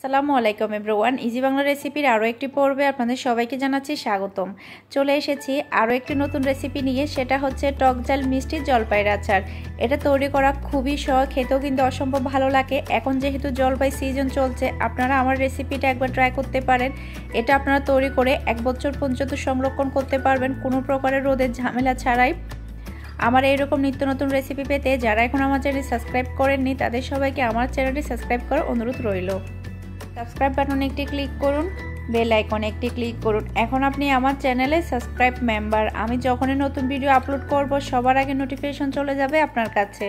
আসসালামু আলাইকুম everyone easy Bangla রেসিপির আরও একটি পর্বে আপনাদের সবাইকে জানাচ্ছি স্বাগতম। চলে এসেছি আরও একটি নতুন রেসিপি নিয়ে, সেটা হচ্ছে টক জাল মিষ্টি জলপাইয়ের আচার এটা তৈরি করা খুবই সহজ, খেতেও কিন্তু অসম্ভব ভালো লাগে। এখন যেহেতু জলপাই সিজন চলছে, আপনারা আমার রেসিপিটা একবার ট্রাই করতে পারেন। এটা আপনারা তৈরি করে এক বছর পর্যন্ত সংরক্ষণ করতে পারবেন, কোনো প্রকারের রোদের ঝামেলা ছাড়াই। আমার এইরকম নিত্য নতুন রেসিপি পেতে, যারা এখন আমার চ্যানেল সাবস্ক্রাইব করেননি, তাদের সবাইকে আমার চ্যানেলটি সাবস্ক্রাইব করার অনুরোধ রইল। সাবস্ক্রাইব বাটনে একটি ক্লিক করুন, বেল আইকনে একটি ক্লিক করুন। এখন আপনি আমার চ্যানেলে সাবস্ক্রাইব মেম্বার। আমি যখনই নতুন ভিডিও আপলোড করব, সবার আগে নোটিফিকেশন চলে যাবে আপনার কাছে।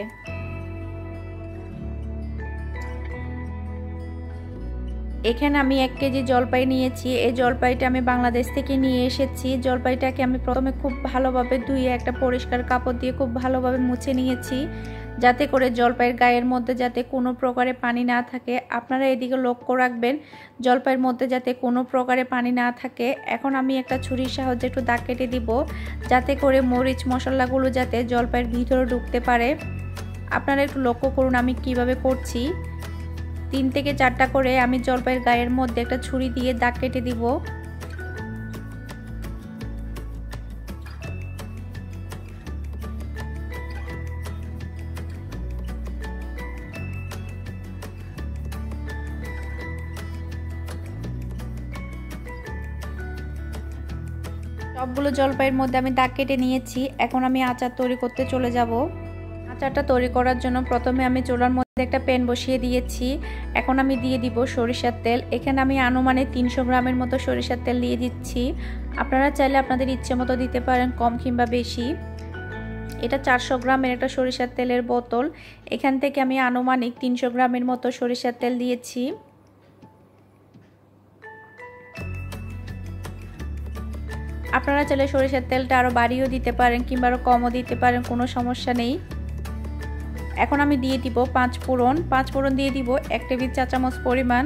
এখানে আমি এক কেজি জলপাই নিয়েছি। এই জলপাইটা আমি বাংলাদেশ থেকে নিয়ে এসেছি। জলপাইটাকে আমি প্রথমে খুব ভালোভাবে ধুয়ে একটা পরিষ্কার কাপড় দিয়ে খুব ভালোভাবে মুছে নিয়েছি। যাতে করে জলপাইয়ের গায়ের মধ্যে যাতে কোনো প্রকারে পানি না থাকে। আপনারা এদিকে লক্ষ্য রাখবেন, জলপাইয়ের মধ্যে যাতে কোনো প্রকারে পানি না থাকে। এখন আমি একটা ছুরির সাহায্যে একটু দাগ কেটে দিব, যাতে করে মরিচ মশলাগুলো যাতে জলপাইয়ের ভিতরে ঢুকতে পারে। আপনারা একটু লক্ষ্য করুন আমি কীভাবে করছি। তিন থেকে চারটা করে আমি জলপাইয়ের গায়ের মধ্যে একটা ছুরি দিয়ে দাগ কেটে দিব। সবগুলো জলপাইয়ের মধ্যে আমি দাগ কেটে নিয়েছি। এখন আমি আচার তৈরি করতে চলে যাব। আচারটা তৈরি করার জন্য প্রথমে আমি চোলার মধ্যে একটা প্যান বসিয়ে দিয়েছি। এখন আমি দিয়ে দিব সরিষার তেল। এখানে আমি আনুমানে তিনশো গ্রামের মতো সরিষার তেল দিয়ে দিচ্ছি। আপনারা চাইলে আপনাদের ইচ্ছে মতো দিতে পারেন, কম কিংবা বেশি। এটা চারশো গ্রামের একটা সরিষার তেলের বোতল। এখান থেকে আমি আনুমানিক তিনশো গ্রামের মতো সরিষার তেল দিয়েছি। আপনারা চাইলে সরিষার তেলটা আরও বাড়িয়েও দিতে পারেন কিংবা আরও কমও দিতে পারেন, কোনো সমস্যা নেই। এখন আমি দিয়ে দিব পাঁচ ফোড়ন। পাঁচ ফোড়ন দিয়ে দিব এক টেবিল চা চামচ পরিমাণ।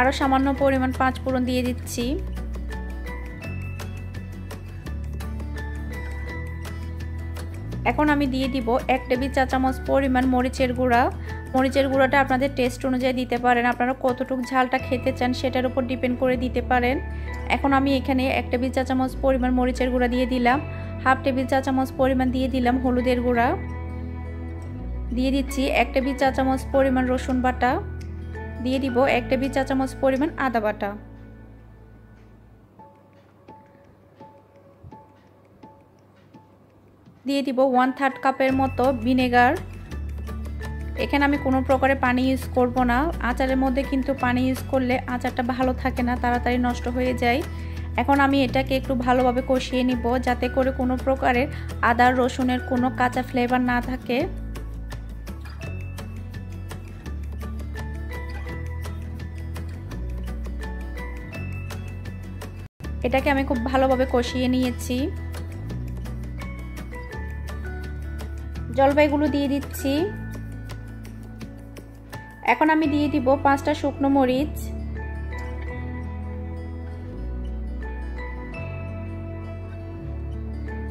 আরও সামান্য পরিমাণ পাঁচ ফোড়ন দিয়ে দিচ্ছি। এখন আমি দিয়ে দিব এক টেবিল চা চামচ পরিমাণ মরিচের গুঁড়া। মরিচের গুঁড়োটা আপনাদের টেস্ট অনুযায়ী দিতে পারেন। আপনারা কতটুকু ঝালটা খেতে চান সেটার উপর ডিপেন্ড করে দিতে পারেন। এখন আমি এখানে এক টেবিল চা চামচ পরিমাণ মরিচের গুঁড়া দিয়ে দিলাম। হাফ টেবিল চা চামচ পরিমাণ দিয়ে দিলাম হলুদের গুঁড়া। দিয়ে দিচ্ছি এক টেবিল চা চামচ পরিমাণ রসুন বাটা। দিয়ে দিব এক টেবিল চা চামচ পরিমাণ আদা বাটা। দিয়ে দিব ওয়ান থার্ড কাপের মতো ভিনেগার এখানে আমি কোনো প্রকারে পানি ইউজ করব না। আচারের মধ্যে কিন্তু পানি ইউজ করলে আচারটা ভালো থাকে না, তাড়াতাড়ি নষ্ট হয়ে যায়। এখন আমি এটাকে একটু ভালোভাবে কষিয়ে নিব যাতে করে কোনো প্রকারের আদার রসুনের কোনো কাঁচা ফ্লেভার না থাকে। এটাকে আমি খুব ভালোভাবে কষিয়ে নিয়েছি। জলপাইগুলো দিয়ে দিচ্ছি। এখন আমি দিয়ে দিব পাঁচটা শুকনো মরিচ।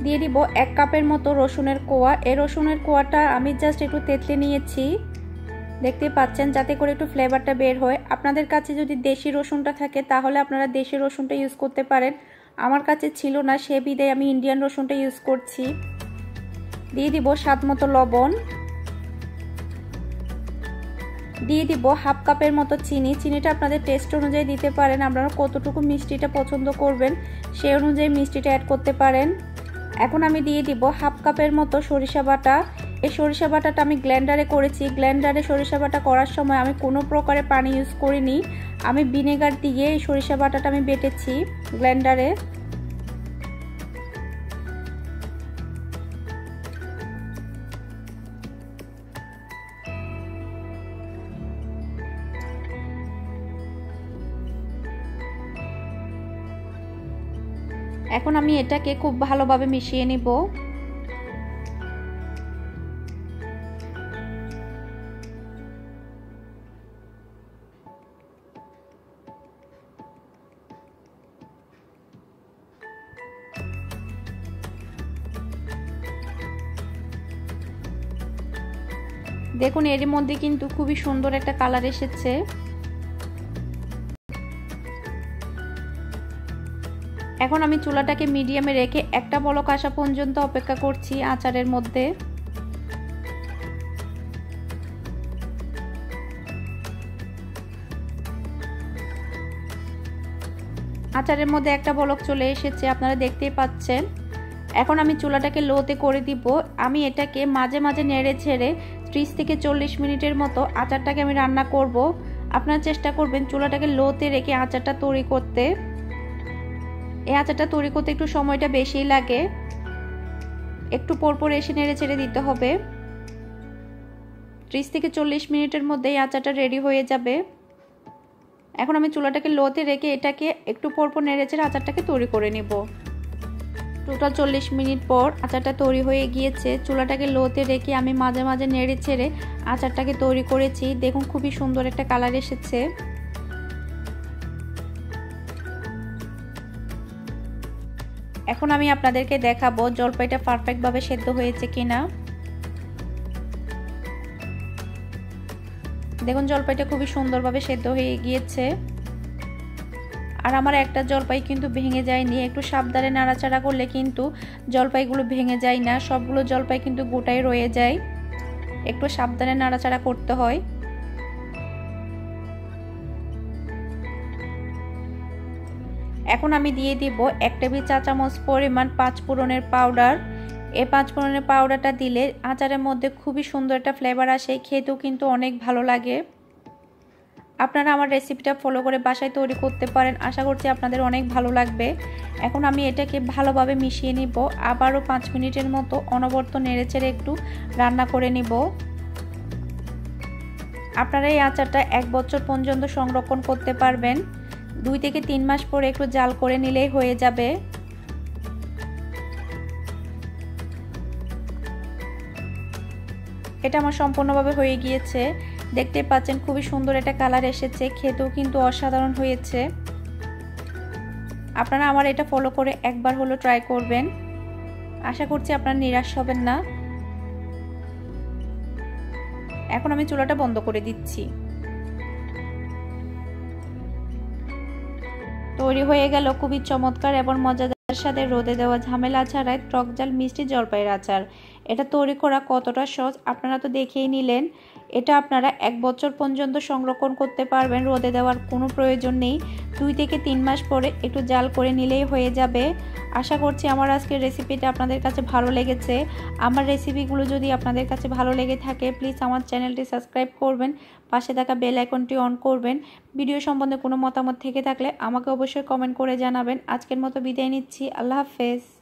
দিয়ে দিব এক কাপের মতো রসুনের কোয়া। এই রসুনের কোয়াটা আমি জাস্ট একটু তেতলে নিয়েছি। দেখতে পাচ্ছেন, যাতে করে একটু ফ্লেভারটা বের হয়। আপনাদের কাছে যদি দেশি রসুনটা থাকে, তাহলে আপনারা দেশি রসুনটা ইউজ করতে পারেন। আমার কাছে ছিল না, সে বিদায় আমি ইন্ডিয়ান রসুনটা ইউজ করছি। দিয়ে দিব স্বাদ মতো লবণ। দিয়ে দিব হাফ কাপের মতো চিনি। চিনিটা আপনাদের টেস্ট অনুযায়ী দিতে পারেন। আপনারা কতটুকু মিষ্টিটা পছন্দ করবেন সেই অনুযায়ী মিষ্টিটা অ্যাড করতে পারেন। এখন আমি দিয়ে দিব হাফ কাপের মতো সরিষা বাটা। এই সরিষা বাটাটা আমি গ্ল্যান্ডারে করেছি। গ্ল্যান্ডারে সরিষা বাটা করার সময় আমি কোনো প্রকারে পানি ইউজ করিনি। আমি ভিনেগার দিয়ে এই সরিষা বাটাটা আমি বেটেছি গ্ল্যান্ডারে এখন আমি এটাকে খুব ভালোভাবে মিশিয়ে নিব। দেখুন এর মধ্যে কিন্তু খুবই সুন্দর একটা কালার এসেছে। এখন আমি চুলাটাকে মিডিয়ামে রেখে একটা বলক আসা পর্যন্ত অপেক্ষা করছি আচারের মধ্যে। আচারের মধ্যে একটা বলক চলে এসেছে, আপনারা দেখতেই পাচ্ছেন। এখন আমি চুলাটাকে লোতে করে দিব। আমি এটাকে মাঝে মাঝে নেড়ে ছেড়ে ত্রিশ থেকে চল্লিশ মিনিটের মতো আচারটাকে আমি রান্না করব। আপনারা চেষ্টা করবেন চুলাটাকে লোতে রেখে আচারটা তৈরি করতে। এই আচারটা তৈরি করতে একটু সময়টা বেশিই লাগে। একটু পরপর এসে নেড়ে ছেড়ে দিতে হবে। ত্রিশ থেকে চল্লিশ মিনিটের মধ্যে এই আচারটা রেডি হয়ে যাবে। এখন আমি চুলাটাকে লোতে রেখে এটাকে একটু পরপর নেড়ে ছেড়ে আচারটাকে তৈরি করে নেব। টোটাল চল্লিশ মিনিট পর আচারটা তৈরি হয়ে গিয়েছে। চুলাটাকে লোতে রেখে আমি মাঝে মাঝে নেড়ে ছেড়ে আচারটাকে তৈরি করেছি। দেখুন, খুবই সুন্দর একটা কালার এসেছে। এখন আমি আপনাদেরকে দেখাবো জলপাইটা পারফেক্টভাবে সেদ্ধ হয়েছে কিনা। দেখুন, জলপাইটা খুবই সুন্দরভাবে সেদ্ধ হয়ে গিয়েছে। আর আমার একটা জলপাই কিন্তু ভেঙে যায়নি। একটু সাবধানে নাড়াচাড়া করলে কিন্তু জলপাইগুলো ভেঙে যায় না। সবগুলো জলপাই কিন্তু গোটাই রয়ে যায়। একটু সাবধানে নাড়াচাড়া করতে হয়। এখন আমি দিয়ে দিব এক টেবিল চা চামচ পরিমাণ পাঁচ ফোড়নের পাউডার। এই পাঁচ ফোড়নের পাউডারটা দিলে আচারের মধ্যে খুবই সুন্দর একটা ফ্লেভার আসে, খেতেও কিন্তু অনেক ভালো লাগে। আপনারা আমার রেসিপিটা ফলো করে বাসায় তৈরি করতে পারেন, আশা করছি আপনাদের অনেক ভালো লাগবে। এখন আমি এটাকে ভালোভাবে মিশিয়ে নিব, আবারও পাঁচ মিনিটের মতো অনবর্ত নেড়েচেড়ে একটু রান্না করে নিব। আপনারা এই আচারটা এক বছর পর্যন্ত সংরক্ষণ করতে পারবেন। দুই থেকে তিন মাস পরে একটু জাল করে নিলেই হয়ে যাবে। এটা আমার সম্পূর্ণভাবে হয়ে গিয়েছে। দেখতে পাচ্ছেন খুবই সুন্দর একটা কালার এসেছে, খেতেও কিন্তু অসাধারণ হয়েছে। আপনারা আমার এটা ফলো করে একবার হলো ট্রাই করবেন। আশা করছি আপনারা নিরাশ হবেন না। এখন আমি চুলাটা বন্ধ করে দিচ্ছি। তৈরি হয়ে গেল খুবই চমৎকার এবং মজাদার সাথে রোদে দেওয়া ঝামেলা ছাড়াই টক জাল মিষ্টি জলপাইয়ের আচার। এটা তৈরি করা কতটা সহজ আপনারা তো দেখেই নিলেন। এটা আপনারা এক বছর পর্যন্ত সংরক্ষণ করতে পারবেন, রোদে দেওয়ার কোনো প্রয়োজন নেই। দুই থেকে তিন মাস পরে একটু জাল করে নিলেই হয়ে যাবে। আশা করছি আমার আজকের রেসিপিটা আপনাদের কাছে ভালো লেগেছে। আমার রেসিপিগুলো যদি আপনাদের কাছে ভালো লেগে থাকে, প্লিজ আমার চ্যানেলটি সাবস্ক্রাইব করবেন, পাশে থাকা বেল আইকনটি অন করবেন। ভিডিও সম্বন্ধে কোনো মতামত থেকে থাকলে আমাকে অবশ্যই কমেন্ট করে জানাবেন। আজকের মতো বিদায় নিচ্ছি। আল্লাহ হাফেজ।